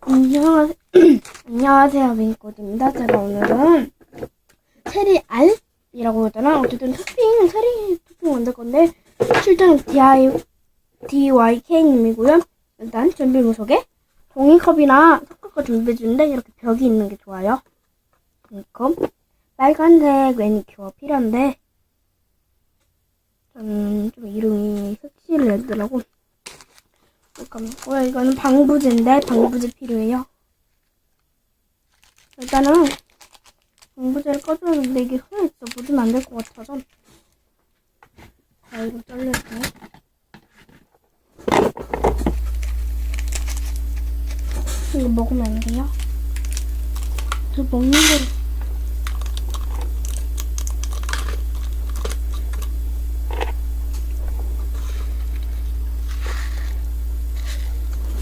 안녕하세요. 안녕하세요. 민꼬입니다. 제가 오늘은 체리 알이라고 하잖아. 어쨌든 토핑, 체리 토핑 만들 건데, 실제는 DI, DYK님이고요. 일단 준비물 속에 종이컵이나 섞어서 준비해주는데, 이렇게 벽이 있는 게 좋아요. 종이컵. 빨간색 매니큐어 필요한데, 저는 좀 이름이 색칠을 내더라고. 잠깐만. 어, 이거는 방부제인데 방부제 필요해요. 일단은 방부제를 꺼주는데 이게 흐에 있어. 묻으면 안 될 것 같아서. 자, 이거 잘려있어요. 이거 먹으면 안 돼요? 저 먹는 거를.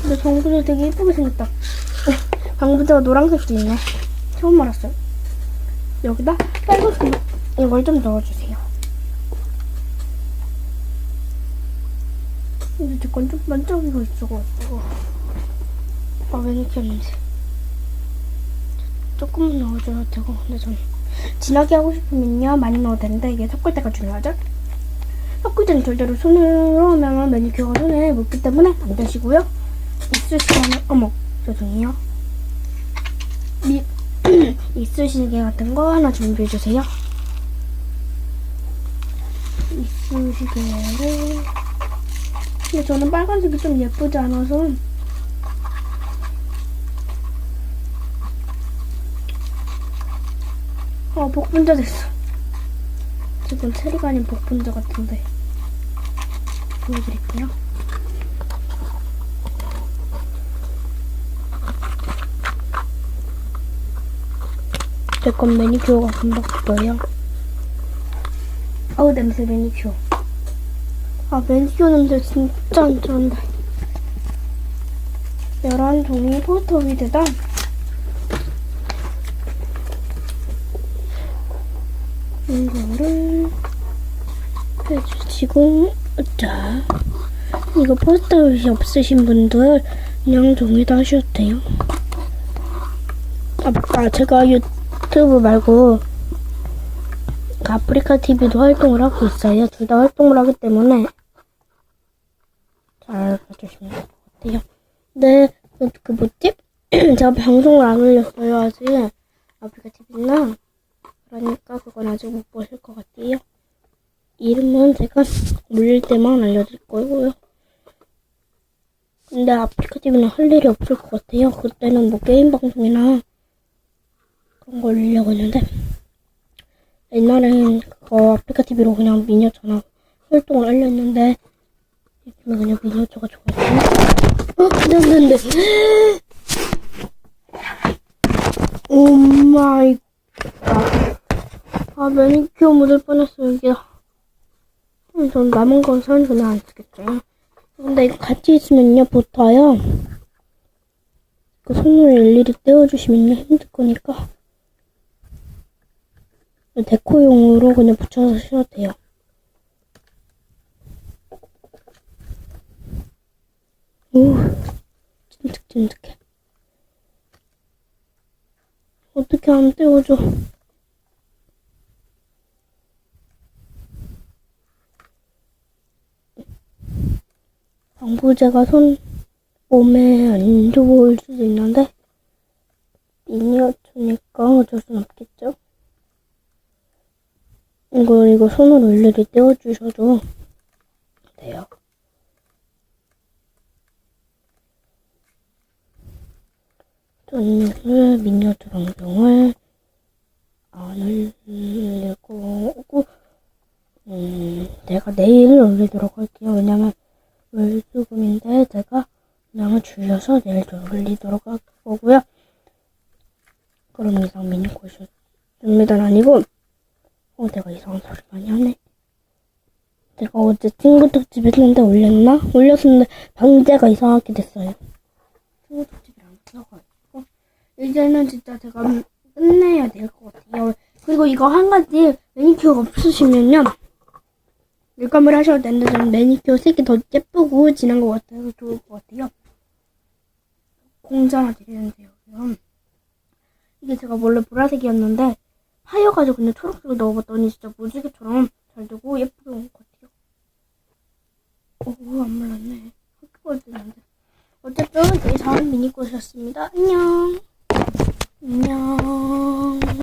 근데 방부제 되게 예쁘게 생겼다. 어, 방부제가 노란색도 있네. 처음 알았어요. 여기다 빨간색 이걸 좀 넣어주세요. 근데 제건 좀 반짝이고 있어가지고. 아, 왜 이렇게 했는지. 조금만 넣어줘도 되고, 근데 전 진하게 하고 싶으면요, 많이 넣어도 되는데, 이게 섞을 때가 중요하죠? 섞을 때는 절대로 손으로 하면 매니큐어가 손에 묻기 때문에 안 되시고요. 이쑤시개는 어머 죄송해요. 미, 이쑤시개 같은 거 하나 준비해 주세요. 이쑤시개를 근데 저는 빨간색이 좀 예쁘지 않아서 어 복분자 됐어. 지금 체리가 아닌 복분자 같은데 보여드릴게요. 제건 매니큐어가 금방 붙어요. 아우 냄새 매니큐어. 아 매니큐어 냄새 진짜 안 좋은데. 열한 종이 포스터 위에다 이거를 해주시고 자 이거 포스터잇이 없으신 분들 그냥 종이다 하셔도 돼요. 아, 아 제가 유 튜브 말고 그 아프리카 TV도 활동을 하고 있어요. 둘 다 활동을 하기 때문에 잘 봐주시면 될 것 같아요. 네, 그, 그 뭐지? 제가 방송을 안 올렸어요 아직 아프리카 TV나 그러니까 그건 아직 못 보실 것 같아요. 이름은 제가 올릴 때만 알려드릴 거고요. 근데 아프리카 TV는 할 일이 없을 것 같아요. 그때는 뭐 게임 방송이나 그런 거 올리려고 했는데 옛날엔 그거 아프리카 TV로 그냥 미니어처나 활동을 했는데 요즘에 그냥 미니어처가 좋아요. 어, 안돼 안돼. 오 마이 갓. 아 매니큐어 묻을 뻔했어 이게. 음, 전 남은 건선 그냥 안 쓰겠죠. 근데 이거 같이 있으면요 붙어요. 그 손으로 일일이 떼어주시면요 힘들 거니까. 데코용으로 그냥 붙여서 쓰셔도 돼요. 오, 찐득찐득해. 어떻게 안 떼어줘? 방부제가 손, 몸에 안 좋을 수도 있는데, 미니어처니까 어쩔 순 없겠죠? 이거, 이거 손으로 일일이 떼어주셔도 돼요. 저는 미니어처 방송을 안 올리고, 음, 내가 내일 올리도록 할게요. 왜냐면 월수금인데 제가 그냥 줄여서 내일 올리도록 할 거고요. 그럼 이상 미니코쇼입니다는 아니고, 어, 내가 이상한 소리 많이 하네. 내가 어제 친구 특집 했는데 올렸나? 올렸는데 방제가 이상하게 됐어요. 친구 특집이랑 껴가지고. 이제는 진짜 제가 끝내야 될 것 같아요. 그리고 이거 한 가지 매니큐어가 없으시면요. 일감을 하셔도 되는데 저는 매니큐어 색이 더 예쁘고 진한 것 같아서 좋을 것 같아요. 공장을 드리는데요. 이게 제가 원래 보라색이었는데 하여가지고 그냥 초록색을 넣어봤더니 진짜 무지개처럼 잘 되고 예쁘게 온 것 같아요. 오, 안 말랐네. 뜨는데. 어쨌든 되게 잘한 미니꽃이었습니다. 안녕. 안녕.